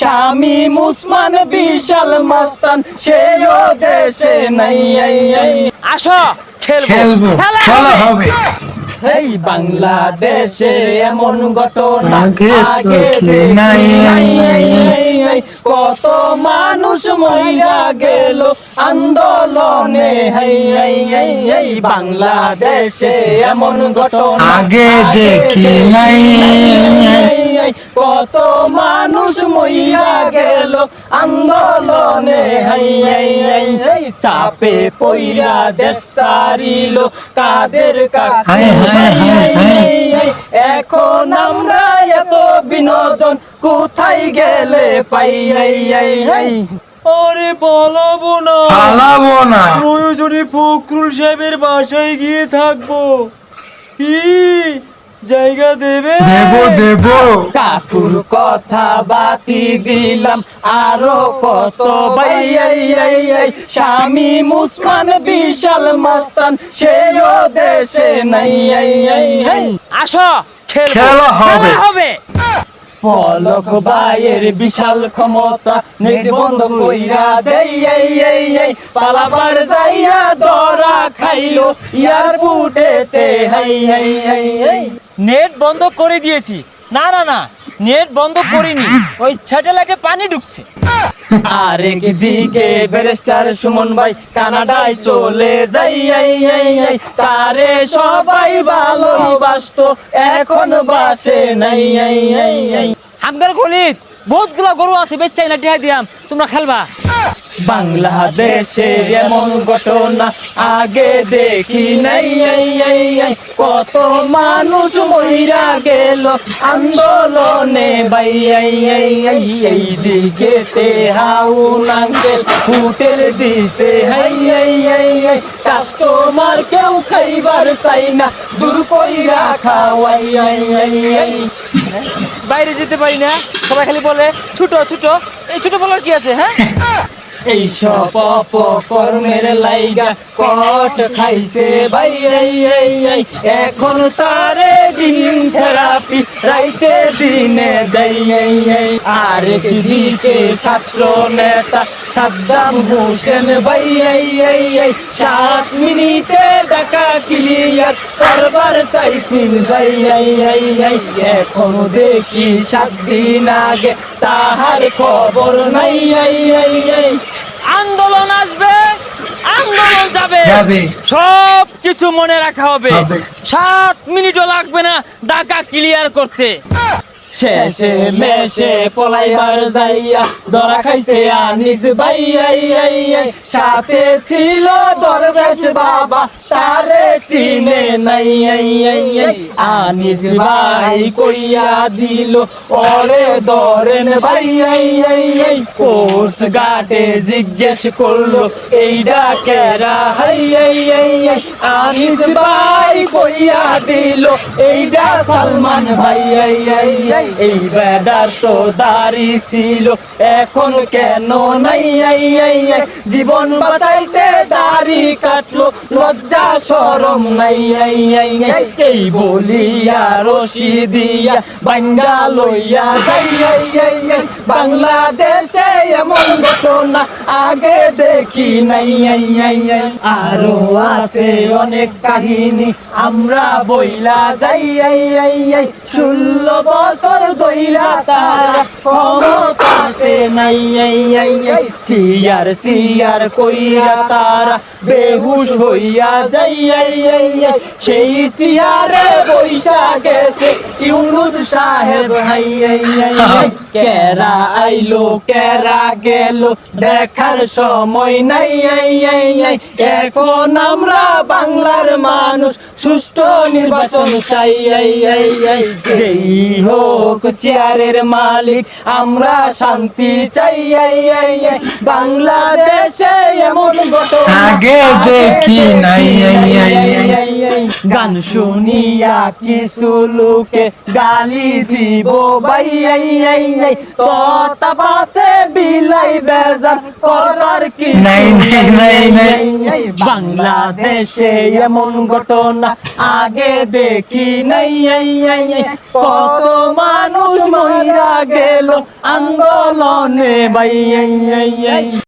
স্বামী মুসমান বিশাল মাস্তান সেও দেশে নাই। আসো খেলব খেলা হবে। এই বাংলাদেশে এমন ঘটনা আগে নাই। কত মানুষ মহিলা গেল আন্দোলনে হেই, এই। বাংলাদেশে এমন ঘটনা আগে দেখি নাই। কত আন্দোলনে। চাপে পইরা দেশ সারিল কাদের কাছে। এখন আমরা এত বিনোদন কোথায় গেলে পাই। আরে পালাবো না পালাবো না প্রয়োজনে ফখরুল সাহেবের বাসায় গিয়ে থাকব কি জায়গা দেবে দেব দেব কাকুর কথা বাতি দিলাম আরও কত। স্বামী মুসমান বিশাল মাস্তান সেও দেশে নাই। আসো হবে। খেলা হবে পলক বায়ের বিশাল ক্ষমতা নির্বন্ধ কইরা দেই এই এই এই পালাবার যাইয়া দরা খাইলো ইয়ার বুটেতে হাই হাই হাই হাই নেট বন্ধ করে দিয়েছি। না না না, নেট বন্ধ করিনি। ওই স্যাটেলাইটে পানি ঢুকছে। আরেক দিকে ব্যারিস্টার সুমন ভাই কানাডায় চলে যাই এই এই এই তারে সবাই ভালোবাসতো, এখন বাসে নাই এই এই এই আমগার গলিত বহুতগুলা গরু আছে বেচাই না টিহা দিয়াম। তোমরা খেলবা। বাংলাদেশে এমন ঘটনা আগে দেখি নাই। কত মানুষ মহিরা গেল আন্দোলনে এই, দিকে তে হাউন আঙ্কেল হোটেল দিছে কাস্টমার কেউ খাইবার চাই না জোর কইরা খাওয়াই। বাইরে যেতে পারি না সবাই খালি বলে ছোট ছোট এই ছোট বলার কি আছে হ্যাঁ এই সব অপকর্মের লাইগা কট খাইছে ভাই এখন তারে ডিম থেরাপি রাইতে দিনে এই আরেক দিকে ছাত্র নেতা সাদ্দাম হোসেন ভাই সাত মিনিটে ডাকা ক্লিয়ার করবার চাইছিল ভাই এখনও দেখি সাত দিন আগে তাহার খবর নাই আন্দোলন আসবে। আন্দোলন যাবে। সব কিছু মনে রাখা হবে হবে। সাত মিনিটও লাগবে না ডাকা ক্লিয়ার করতে শেষে মেশে পলাইবার যাইয়া ধরা খাইছে আনিস ভাই এই, এই, এই। সাথে ছিল দরবেশ বাবা তারে চিনে নাই। আনিস ভাই কইয়া দিল ওরে ধরেন ভাই এই, এই, এই। কোর্স গাটে জিজ্ঞেস করল এইটা কেরা হাই এই, এই, এই। আনিস ভাই কইয়া দিল এইটা সালমান ভাই এই, বেডার তো দাড়ি ছিল এখন কেন নাই এই, এই। জীবন বাঁচাইতে দাড়ি কাটলো লজ্জা সরম নাই এই, এই, এই। এই বলিয়া রশি দিয়া বাঙ্গা লইয়া যাই এই, এই। বাংলাদেশে এমন ঘটনা আগে দেখি নাই এই, এই, এই। আরও আছে অনেক কাহিনী আমরা বইলা যাই এই, এই, এই। ষোলো বছর দইলা তারা ক্ষমতাতে নাই। সিয়ার সিয়ার কইরা তারা বেহুশ হইয়া যাই এই, এই, এই। সেই চিয়ারে বৈশা গেছে ইউনুস সাহেব হাই এই, এই, এই। কেরা আইলো, কেরা গেল, দেখার সময় নাই। এখন আমরা বাংলার মানুষ, সুষ্ঠু নির্বাচন চাই। যেই হোক চেয়ারের মালিক, আমরা শান্তি চাই। বাংলাদেশে এমন ঘটনা আগে দেখি নাই। গান শুনিয়া কিছু লোকে গালি দিব বিলাই বেজার করার কি নাই, নাই, নাই। বাংলাদেশে এমন ঘটনা আগে দেখি নাই কত মানুষ মহিলা গেল আন্দোলনে এই।